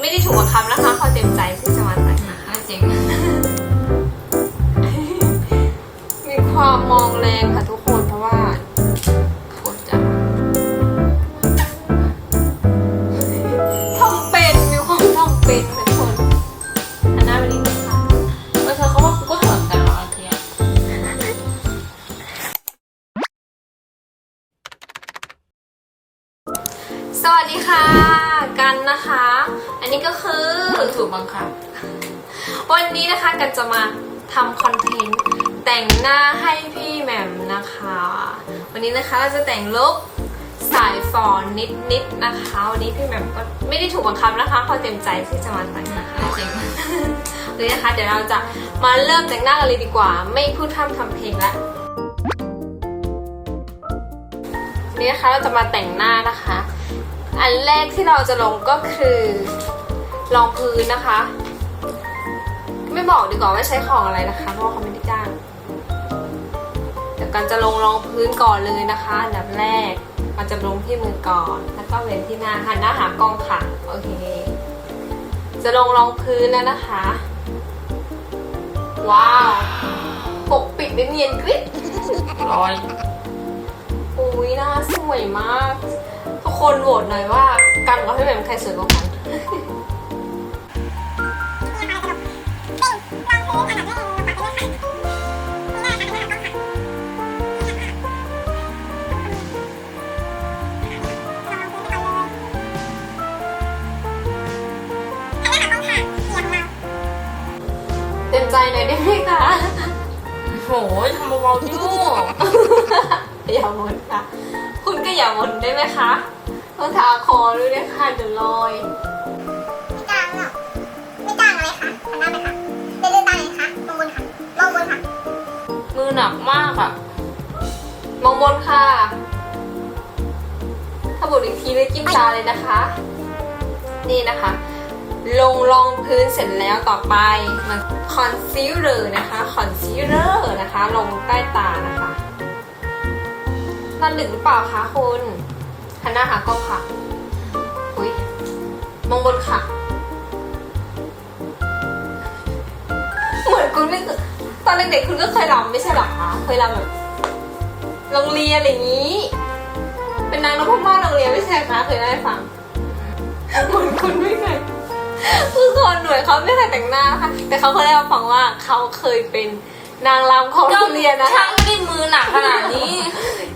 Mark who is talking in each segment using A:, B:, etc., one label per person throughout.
A: ไม่ได้ถูกบังคับนะคะเขาเต็มใจที่จะมาแต่งหน้า
B: จริง
A: มีความมองแรงค่ะทุก สวัสดีค่ะ กันนะคะ อันนี้ก็คือ
B: ถูกบังคับ
A: วันนี้นะคะกันจะมาทำคอนเทนต์แต่งหน้าให้พี่แหม่มนะคะ วันนี้นะคะเราจะแต่งลุคสายฟอนนิดๆนะคะ วันนี้พี่แหม่มก็ไม่ได้ถูกบังคับนะคะเขาเต็มใจที่จะมาแต่งนะคะ
B: จริง
A: วันนี้นะคะ เดี๋ยวเราจะมาเริ่มแต่งหน้ากันเลยดีกว่า ไม่พูดท่ำทำเพลงละนนี้นะคะเราจะมาแต่งหน้านะคะ อันแรกที่เราจะลงก็คือรองพื้นนะคะ ไม่บอกดีกว่าว่าใช้ของอะไรนะคะ เพราะว่าเขาไม่ได้จ้างเดี๋ยวกันจะลงรองพื้นก่อนเลยนะคะ อันดับแรกมันจะลงที่มือก่อน แล้วก็เว้นที่หน้าหันหน้าหากล้องค่ะโอเค จะลงรองพื้นแล้วนะคะ ว้าวปกปิดได้เนียนกริบ
B: ร้อย
A: อุ้ยหน้าสวยมากทุก คนโหวตหน่อยว่ากันกับพี่แหม่มใครสวยกว่ากันเต็มใจหน่อยได้ไหมคะ
B: โหยทำเบาๆดิลูก
A: อย่าวนค่ะ คุณก็อย่าวนได้ไหมคะ ต้องทาคอด้วยนะคะเดี๋ยวลอย
C: ไม่จ้างหรอกไม่จ้างอะไรคะทำได้ไหมคะเดินเดินตามเลยคะมองบนค่ะมองบนค่ะ
B: มือหนักมากอะ
A: มองบนค่ะ ถ้าบุดอีกทีเลยจิ้มตาเลยนะคะ นี่นะคะ ลงรองพื้นเสร็จแล้วต่อไปมาคอนซีลเลอร์นะคะคอนซีลเลอร์นะคะ ลงใต้ตานะคะตาหลึกหรือเปล่าคะคุณ หันหน้าหากล้องค่ะอุ้ยมองบนค่ะ เหมือนคุณไม่เคยตอนเด็กๆคุณก็เคยรำไม่ใช่เหรอคะเคยรำแบบโรงเรียนอะไรอย่างนี้ เป็นนางนพมาศโรงเรียนไม่ใช่คะเคยได้ฟังเหมือนคุณไม่เคยคือคนหน่วยเขาไม่เคยแต่งหน้านะคะแต่เขาเคยได้มาฟังว่าเขาเคยเป็นนางรำของโรงเรียนนะ
B: ช่า
A: คะ
B: งไม่ได้มือหนักขนาดนี้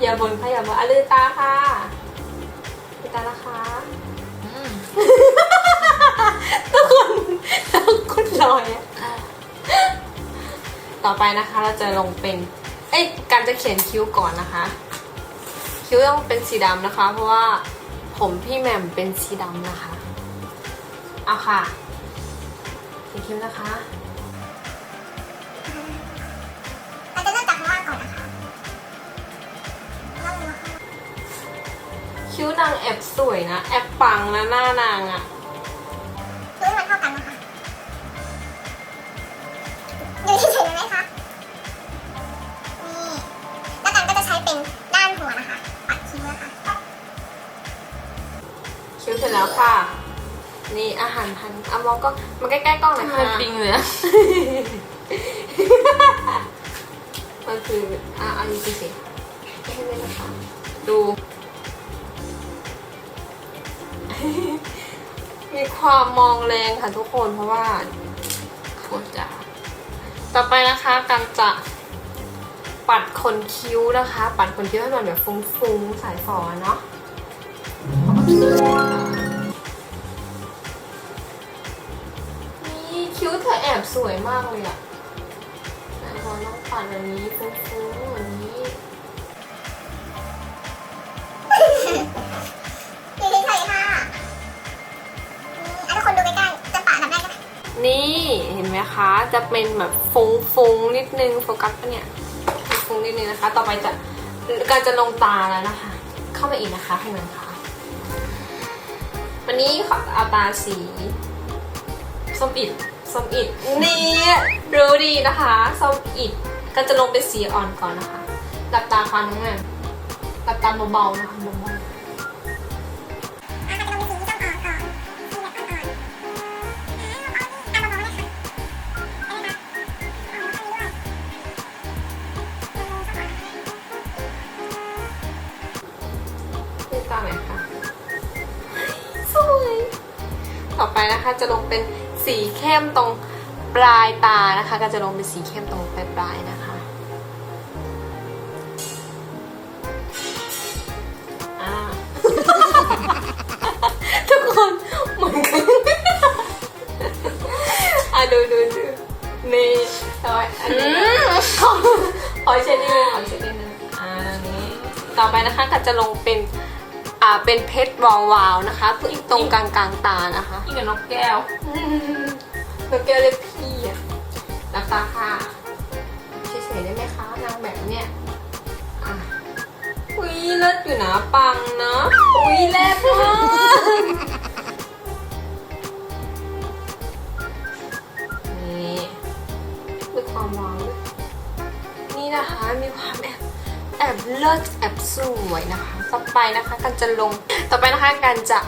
A: อย่าบ่นค่ะอย่าบ่นอะลืมตาค่ะ ลืมตานะคะ
B: อืม
A: ทุกคนทุกคนลอยอะต่อไปนะคะเราจะลงเป็น เอ้ยการจะเขียนคิ้วก่อนนะคะ คิ้วต้องเป็นสีดำนะคะ เพราะว่าผมพี่แหม่มเป็นสีดำนะคะ เอาค่ะเขียนคิ้วนะคะ
C: คิ้
A: วนางแอบสวยนะ แอบปังนะหน้านางอะ
C: คือให้มันเท่ากันนะคะอยู่เฉยๆไหมคะนี่แล้วกันก็จะใช้เป็นด้านหัวนะคะปัดคิ้วนะคะ
A: คิ้วเสร็จแล้วค่ะ นี่อาหารพันเอามองก็มันใกล้ๆกล้องหน่อย
B: ทำไม
A: ค่ะ
B: ปิงเลยอะ
A: มันคืออะเอาดีสิไม่ให้เล่นนะคะ
B: ดู
A: มีความมองแรงค่ะทุกคนเพราะว่าโคตรจ๋าต่อไปนะคะการจะปัดขนคิ้วนะคะ ปัดขนคิ้วให้มันแบบฟุ้งๆสายฝอเนาะนี่คิ้วเธอแอบสวยมากเลยอะแต่พอต้องปัดแบบนี้ฟุ้งๆแบบนี้
C: นี่
A: เห็นไหมคะ จะเป็นแบบฟุ้งฟงๆนิดนึงโฟกัสปะเนี่ยฟุ้งนิดนึงนะคะ ต่อไปจะการจะลงตาแล้วนะคะ เข้ามาอีกนะคะให้มันคะวันนี้ขอเอาตาสีส้มอิดส้มอิดนี่รู้ดีนะคะส้มอิดก็จะลงเป็นสีอ่อนก่อนนะคะหลับตาค่ะน้องแม่หลับตาเบาๆนะคะ
C: นะ
A: คะ จะลงเป็นสีเข้มตรงปลายตานะคะ ก็จะลงเป็นสีเข้มตรงปลายปลายๆนะคะอ่าทุกคนเหมือนกันอะดูดูดูนี่ต่อไปอันนี้ขอขอเช็ดนิดนึงขอเช็ดนิดนึงอ่าอันนี้ต่อไปนะคะก็จะลงเป็นอ่าเป็นเพชรวาวาวๆนะคะอีกตรงกลางกลางๆตานะคะี่
B: กับนกแก้วนก
A: แล้วเรียกพี่อะหลับตาค่ะเฉยๆได้ไหมคะนางแบบเนี้ยอะอุ้ยเลิศอยู่นะปังนะอุ้ยแรบมากนี่มีความวาวด้วยนี่นะคะมีความแอบแอบเลิศแอบสวยนะคะ ต่อไปนะคะกันจะลงต่อไปนะคะกันจะ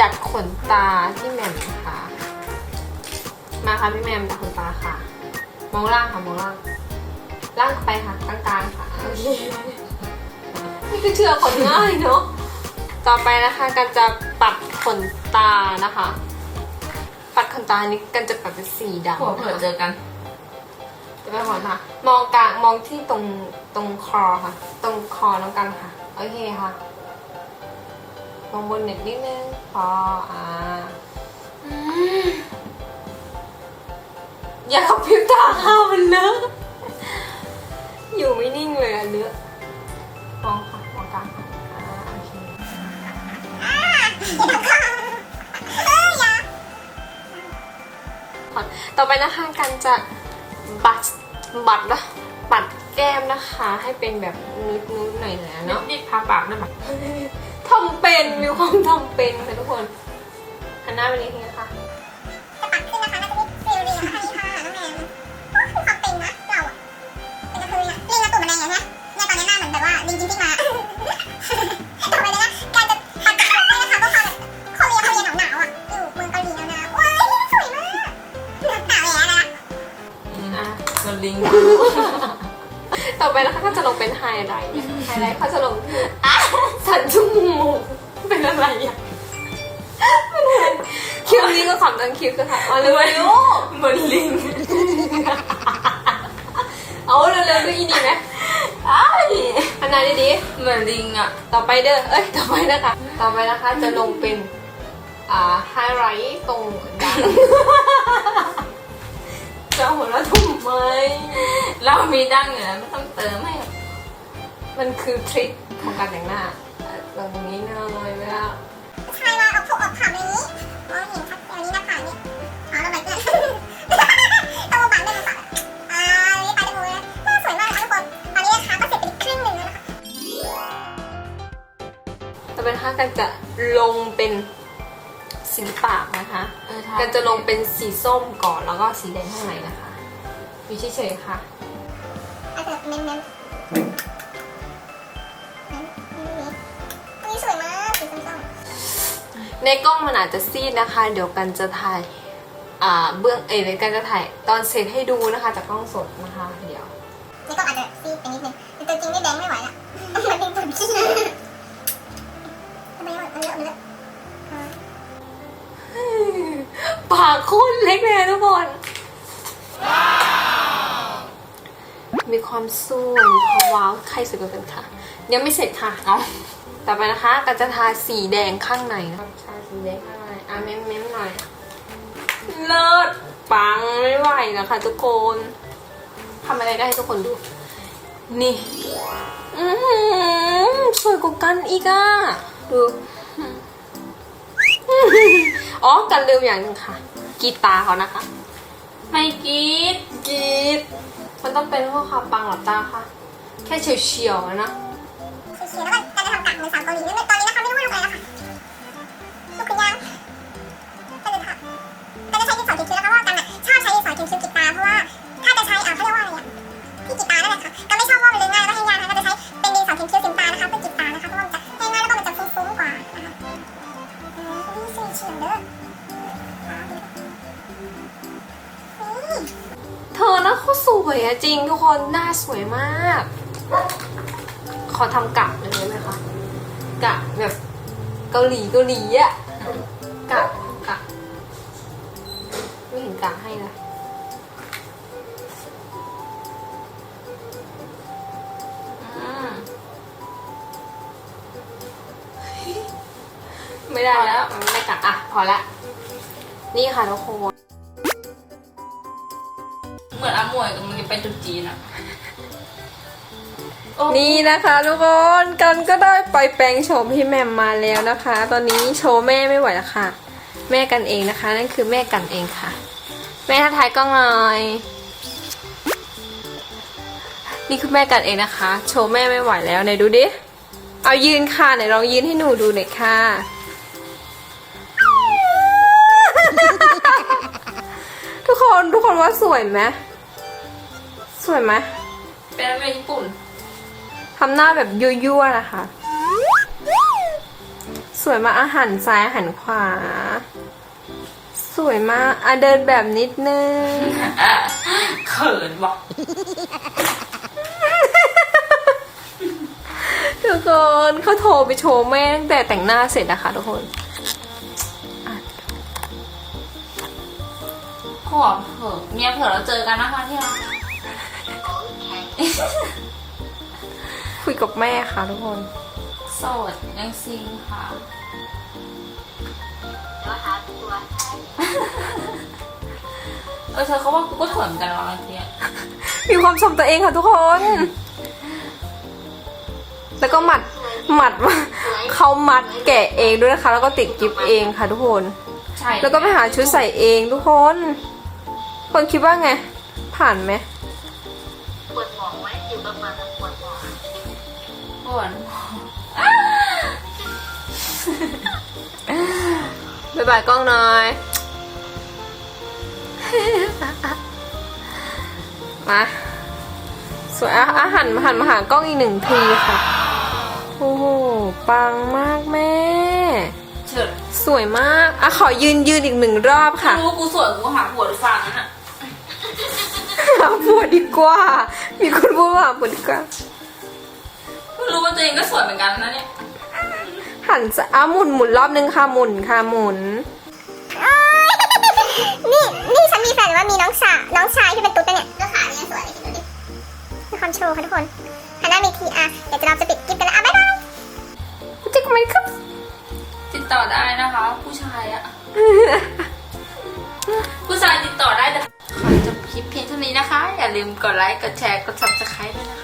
A: ดัดขนตาที่แหม่มนะคะมาค่ะพี่แมมดัดขนตาค่ะ มองล่างค่ะมองล่าง ล่างไปค่ะกลางๆค่ะโอเคนี่คือเชื่อคนง่ายเนาะ ต่อไปนะคะกันจะปัดขนตานะคะ ปัดขนตานี้กันจะปัดเป็นสีดำ
B: หัวเผื่อเจอกัน
A: จะไปขนค่ะ มองกลางมองที่ตรงตรงคอค่ะ ตรงคอน้องกันค่ะ โอเคค่ะ มองบนเน็ตนิดนึงพ ออ่าอย่ากับพริบตาค่ะมันเลอะอยู่ไม่นิ่งเลยอะเลอมองค่ะมองกลางค่ะอ่าโอเคต่อไปนะคะกันจะบัดบัดนะปัดแก้มนะคะ ให้เป็นแบบนุดนุดๆหน่อยนะ
B: เนาะ
A: เนาะ
B: นี่ทาปากได้ไหม
A: ทำเป็นมีความทำเป็นค่ะทุกคนหันหน้าไปนิดนึงค่ะ
C: จะปัดขึ้นนะคะน่าจะได้ฟิลดีนะคะนี่ค่ะน้องแมวโอ้คือความเป็นนะเราอะเป็นกระเทยอะลิงกระตุ่มมันแดงอย่างเงี้ยเนี่ยตอนนี้หน้ามือนแบบว่าลิงจริงมาต่อไปเลยนะการจะปัดกระโปรงให้นะคะก็พอแบบโคเรียโคเรียหนาวอะอยู่เมืองเกาหลีหนาวๆว้ายสวยมากหนาวแล้วนะ
A: อะ
B: มันลิง
A: ต่อไปนะคะก็จะลงเป็นไฮไลท์ไฮไลท์เขาจะลงที่อะ สันจมูกเป็นอะไรอะเป็นอะไรคิวนี้ก็ขำจังคิวคือค่ะเอาเร็วๆ
B: เหมือนลิง
A: เอาเร็วๆด้วยอีนี่ไหม
B: อ้าย
A: หันหน้าดี
B: เหมือนลิงอะ
A: ๆต่อไปเด้อ เอ้ย ต่อไปนะคะ ต่อไปนะคะจะลงเป็น อ่า ไฮไลท์ตรงดังจะหัวเราะทำไม
B: เรามีดั้งอยู่แล้วไม่ต้องเติมให้หรอก
A: มันคือทริคของการแต่งหน้า เอ่อตรงนี้หน่อยไหมล่ะ
C: ชายมาออกถูกออกข่าวในนี้มองเห็นชัดเจนนี้นะคะนี่อ๋อเราแบบเนี่ยต้องบังด้วยนะคะอ่านี่ไปดูเลยน่าสวยมากนะคะทุกคนตอนนี้นะคะก็เสร็จไปครึ่งหนึ่งแล้วนะคะ
A: ต่อไปนะคะกันจะลงเป็นสีปากนะคะ
B: เออทา
A: กันจะลงเป็นสีส้มก่อนแล้วก็สีแดงข้างในนะคะอยู่เฉยๆค่ะ
C: อาจจะเน้นๆ
A: ในกล้องมันอาจจะซีดนะคะ เดี๋ยวกันจะถ่ายอ่าเบื้องเอ้ยเดี๋ยวกันจะถ่ายตอนเสร็จให้ดูนะคะจากกล้องสดนะคะ เดี๋ยว
C: ๆนี่ก็อาจจะซีดไปนิดนึงแต่ตัวจริงนี่แดงไม่ไหวละมันเป็นตัวขี้ทำไมมันเลอะมันเลอะ
A: ปากโคตรเล็กเลยอะทุกคนมีความสวยมีความว้าวใครสวยกว่ากันค่ะยังไม่เสร็จค่ะเอาต่อไปนะคะก็จะทาสีแดงข้างในนะครั บทาสีแดงข้างในอะเม้มเม้มหน่อย เลิศปังไม่ไหวนะคะ ทุกคนทำอะไรได้ให้ทุกคนดู นี่อือหือสวยกว่ากันอีกอะ ดูอ๋อกันลืมอย่างหนึงค่ะกีตาเขานะคะ
B: ไม่กีด
A: กีดมันต้องเป็นพวกค่ะปังหลับตาค่ะ แค่เฉียวๆนะ
C: เชียร์แล้วก็การจะทำกัดเหมือนสาวเกาหลีนั่นตอนนี้นะคะไม่รู้ว่าทำ เธ
A: อนะเขาสวยอะจริงทุกคนหน้าสวยมาก ขอทำกะเลยได้ไหมคะกะแบบเกาหลีเกาหลีอะกะกะไม่เห็นกะให้นะ
B: อื
A: ไม่ได้แล้ว ไม่กะอะ พอละ นี่ค่ะทุกคน
B: เหมือนอาหมวยกับมันจะเป็นจุดจีนอะโอ้
A: นี่นะคะทุกคนกันก็ได้ไปแปลงโฉมพี่แหมมมาแล้วนะคะ ตอนนี้โชว์แม่ไม่ไหวแล้วค่ะ แม่กันเองนะคะ นั่นคือแม่กันเองค่ะ แม่ทักทายกล้องหน่อยนี่คือแม่กันเองนะคะ โชว์แม่ไม่ไหวแล้วไหนดูดิ เอายืนค่ะไหนลองยืนให้หนูดูหน่อยค่ะ คนทุกคนว่าสวยไหมสวยไหม
B: เป็นอะไรญี่ปุ่น
A: ทำหน้าแบบยั่วๆนะคะ สวยมากอาหารซ้ายอาหารขวา สวยมากอะเดินแบบนิดนึง
B: เขินว่ะ
A: ทุกคนเขาโทรไปโชว์แม่ตั้งแต่แต่งหน้าเสร็จนะคะทุกคน
B: ขอเถอะเมียเผลอเราเจอกันนะคะที่รัก
A: คุยกับแม่ค่ะทุกคน
B: โสดยังซิงค่ะเออเธอเขาว่ากูก็เขินเหมือนกันวะบางทีอะ
A: มีความชมตัวเองค่ะทุกคน แล้วก็หมัดหมัดเขามัดแกะเองด้วยนะคะ แล้วก็ติดกิฟเองค่ะทุกคน
B: ใช่
A: แล้วก็ไปหาชุดใส่เองทุกคน คนคิดว่าไง ผ่านไหม
D: ปวดหมองไหมอยู่ประมาณปวดหมอง
B: ปวด
A: บายบายกล้องหน่อย มาสวยอะอาหันหันมาหากล้องอีกหนึ่งทีค่ะ โอ้โห ปังมากแม่ สวยมาก อะขอยืนยืนอีกหนึ่งรอบค่ะ
B: รู้กูสวยกูหาผัวดูฟังนั่นอะ
A: หาผัวดีกว่า มีคนพูดว่าหาผัวดีกว่า
B: เพิ่งรู้ว่าตัวเองก็สวยเหมือนกันนะเนี่ย
A: หันจะอะหมุนหมุนรอบนึงค่ะหมุนค่ะหมุน
C: นี่ นี่ฉันมีแฟนหรือว่ามีน้องชายน้องชายที่เป็นตุ๊ดปะเนี่ยก็ขาเนี่ยสวยเลยดูดิมีความโชว์ค่ะทุกคนหันหน้ามีทีอะเดี๋ยวเราจะปิด ลื
A: ม
B: กดไลค์ กดแชร์ กด subscribe ด้วยนะคะ